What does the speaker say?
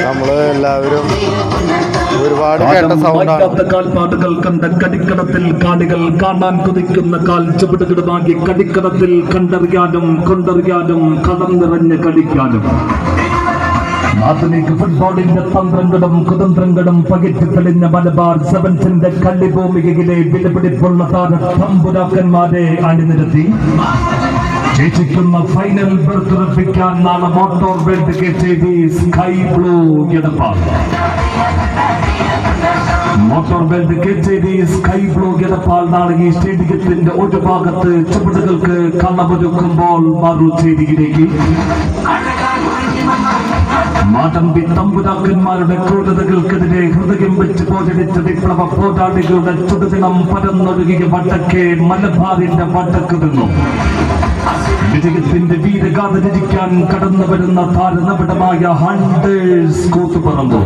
നമ്മൾ എല്ലാവരും ഒരുപാട് കേട്ട സൗണ്ടാണ് കടിക്കടത്തിൽ കാണികൾ കാണാൻ കുതിക്കുന്ന കാൽ ചുവടുകളുമാകി കടിക്കടത്തിൽ കണ്ടറിയാനും കൊണ്ടറിയാനും കടം നിറഞ്ഞ് കടിക്കാനും ആധുനിക ഫുട്ബോളിന്റെ തന്ത്രങ്ങളും കുതന്ത്രങ്ങളും പകിച്ചു തെളിഞ്ഞ മലബാർ സെവൻസിന്റെ കള്ളിഭൂമികയിലെ വിലപിടിപ്പുള്ള താര തമ്പുരാക്കന്മാരെ അണിനിരത്തി. ചേച്ചിക്കുന്ന ഫൈനൽ ബർത്ത് ഉറപ്പിക്കാൻ നാളെ motor belt K sky blue എടുപ്പാണ് motor belt Kechery sky blue Edappal നാളെ ഈ സ്റ്റേഡിയത്തിന്റെ ഒരു ഭാഗത്ത് ചുവടുകൾക്ക് കള്ളമൊരുക്കുമ്പോൾ മറുചേരിയിലേക്ക് മാതമ്പി തമ്പുരാക്കന്മാരുടെ ക്രൂരതകൾക്കെതിരെ ഹൃദയം വെച്ച് പോരടിച്ച വിപ്ലവ പോരാളികളുടെ ചുടുദിനം പരന്നൊഴുകിയ വടക്കേ മലബാറിന്റെ വടക്ക് നിന്നും വിജയത്തിന്റെ വീരഗാഥ രചിക്കാൻ കടന്നു വരുന്ന താരനപടമായ ഹണ്ടേഴ്സ് കൂത്തുപറമ്പ്.